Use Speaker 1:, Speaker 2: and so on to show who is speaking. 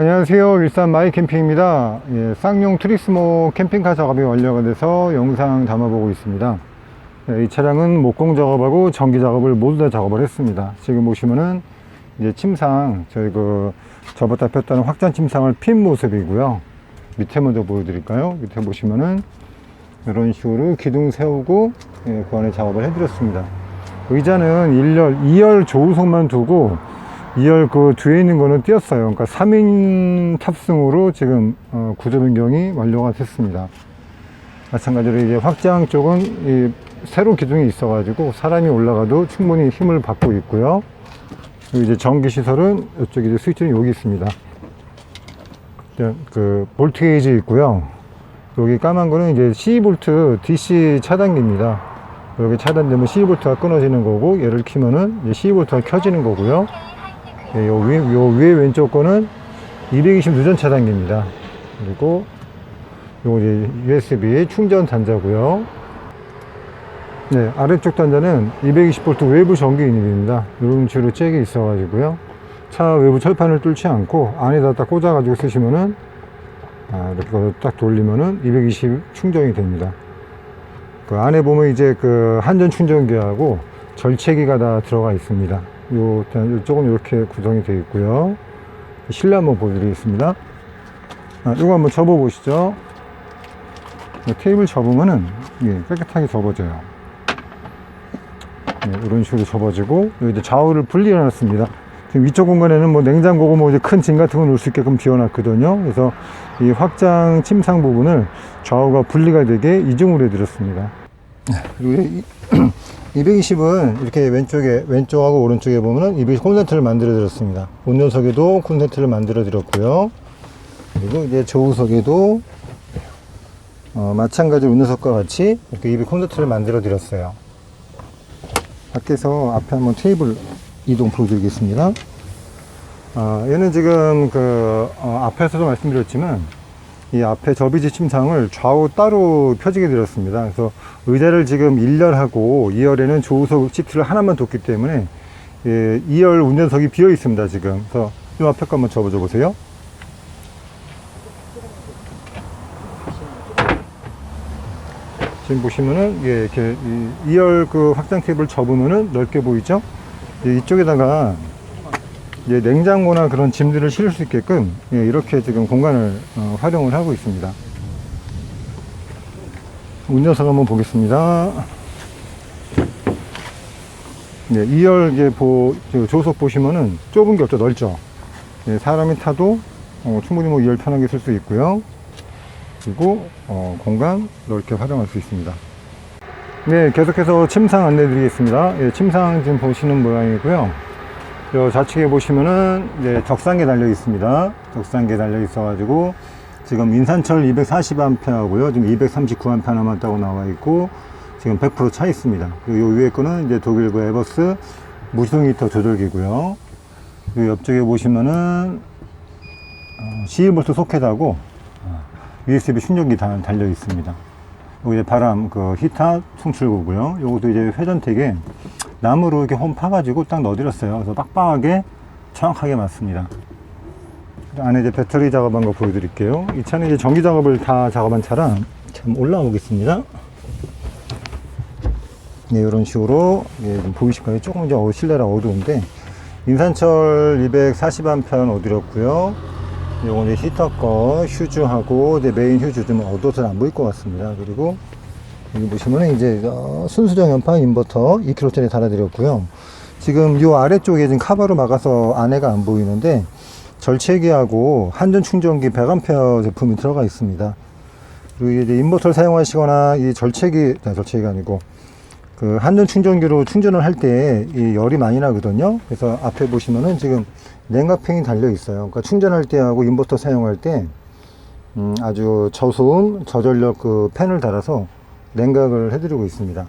Speaker 1: 안녕하세요. 일산 마이 캠핑입니다. 예, 쌍용 트리스모 캠핑카 작업이 완료가 돼서 영상 담아보고 있습니다. 예, 이 차량은 목공 작업하고 전기 작업을 모두 다 작업을 했습니다. 지금 보시면은 이제 침상, 저희 그 접었다 폈다는 확장 침상을 핀 모습이고요. 밑에 먼저 보여드릴까요? 밑에 보시면은 이런 식으로 기둥 세우고 예, 그 안에 작업을 해드렸습니다. 의자는 1열, 2열 조우석만 두고 2열 그 뒤에 있는 거는 띄었어요. 그러니까 3인 탑승으로 지금 어, 구조 변경이 완료가 됐습니다. 마찬가지로 이제 확장 쪽은 이 세로 기둥이 있어가지고 사람이 올라가도 충분히 힘을 받고 있고요. 그리고 이제 전기 시설은 이쪽에 이제 스위치는 여기 있습니다. 그 볼트 게이지 있고요. 여기 까만 거는 이제 12V DC 차단기입니다. 여기 차단되면 12V가 끊어지는 거고 얘를 키면은 이제 12V가 켜지는 거고요. 예, 요, 위, 요 위에 왼쪽 거는 220 누전 차단기입니다. 그리고 요 이제 USB 충전 단자고요. 네, 아래쪽 단자는 220V 외부 전기 인입입니다. 이런 식으로 잭이 있어가지고요. 차 외부 철판을 뚫지 않고 안에다 딱 꽂아가지고 쓰시면은 아, 이렇게 딱 돌리면은 220 충전이 됩니다. 그 안에 보면 이제 그 한전 충전기하고 절체기가 다 들어가 있습니다. 요, 이쪽은 이렇게 구성이 되어 있고요. 실내 한번 보여드리겠습니다. 아, 요거 한번 접어 보시죠. 테이블 접으면은 예, 깨끗하게 접어져요. 네, 이런 식으로 접어지고 이제 좌우를 분리해 놨습니다. 지금 위쪽 공간에는 뭐 냉장고고 뭐 이제 큰 짐 같은 거 놓을 수 있게끔 비워놨거든요. 그래서 이 확장 침상 부분을 좌우가 분리가 되게 이중으로 해드렸습니다. 그리고 이 220은 이렇게 왼쪽에 왼쪽하고 오른쪽에 보면은 220 콘센트를 만들어 드렸습니다. 운전석에도 콘센트를 만들어 드렸고요. 그리고 이제 조우석에도 어, 마찬가지로 운전석과 같이 이렇게 200 콘센트를 만들어 드렸어요. 밖에서 앞에 한번 테이블 이동 보여드리겠습니다. 아, 얘는 지금 그 어, 앞에서도 말씀드렸지만 이 앞에 접이지 침상을 좌우 따로 펴지게 드렸습니다. 그래서 의자를 지금 1열하고 2열에는 조우석 시트를 하나만 뒀기 때문에 예, 2열 운전석이 비어 있습니다. 지금. 그래서 이 앞에 거 한번 접어줘 보세요. 지금 보시면은 예, 이렇게 이 2열 그 확장 테이블 접으면은 넓게 보이죠? 예, 이쪽에다가 이제 냉장고나 그런 짐들을 실을 수 있게끔 예, 이렇게 지금 공간을 어, 활용을 하고 있습니다. 운전석 한번 보겠습니다. 네, 2열 이제 보, 저 조석 보시면은 좁은 게 없죠, 넓죠. 예, 사람이 타도 어, 충분히 뭐 2열 편하게 쓸 수 있고요. 그리고 어, 공간 넓게 활용할 수 있습니다. 네, 계속해서 침상 안내 드리겠습니다. 예, 침상 지금 보시는 모양이고요. 저 좌측에 보시면은 이제 적상계 달려 있습니다. 적상계 달려 있어가지고 지금 인산철 240A하고요. 지금 239A 남았다고 나와 있고 지금 100%차 있습니다. 그리고 요 위에 거는 이제 독일 그 에버스 무시동 히터 조절기고요. 요 옆쪽에 보시면은 어, 11V 소켓하고 어, USB 충전기 다 달려 있습니다. 여기 이제 바람 그 히터 송출구고요. 요것도 이제 회전택에 나무로 이렇게 홈 파가지고 딱 넣어드렸어요. 그래서 빡빡하게 정확하게 맞습니다. 안에 이제 배터리 작업한 거 보여드릴게요. 이 차는 이제 전기 작업을 다 작업한 차라 참 올라오겠습니다. 네, 이런 식으로 예, 좀 보이실까요? 조금 이제 어- 실내라 어두운데 인산철 240A 얻드렸고요. 요거 이제 히터 거 휴즈하고 이제 메인 휴즈 좀 어두워서 안 보일 것 같습니다. 그리고 여기 보시면은 이제 어, 순수정 연파 인버터 2kg짜리 달아드렸고요. 지금 요 아래쪽에 지금 카바로 막아서 안에가 안 보이는데 절체기하고 한전 충전기 100A 제품이 들어가 있습니다. 그리고 이제 인버터를 사용하시거나 이 절체기, 아, 절체기가 아니고 그 한전 충전기로 충전을 할 때 이 열이 많이 나거든요. 그래서 앞에 보시면은 지금 냉각팬이 달려 있어요. 그러니까 충전할 때하고 인버터 사용할 때 음, 아주 저소음, 저전력 그 팬을 달아서 냉각을 해드리고 있습니다.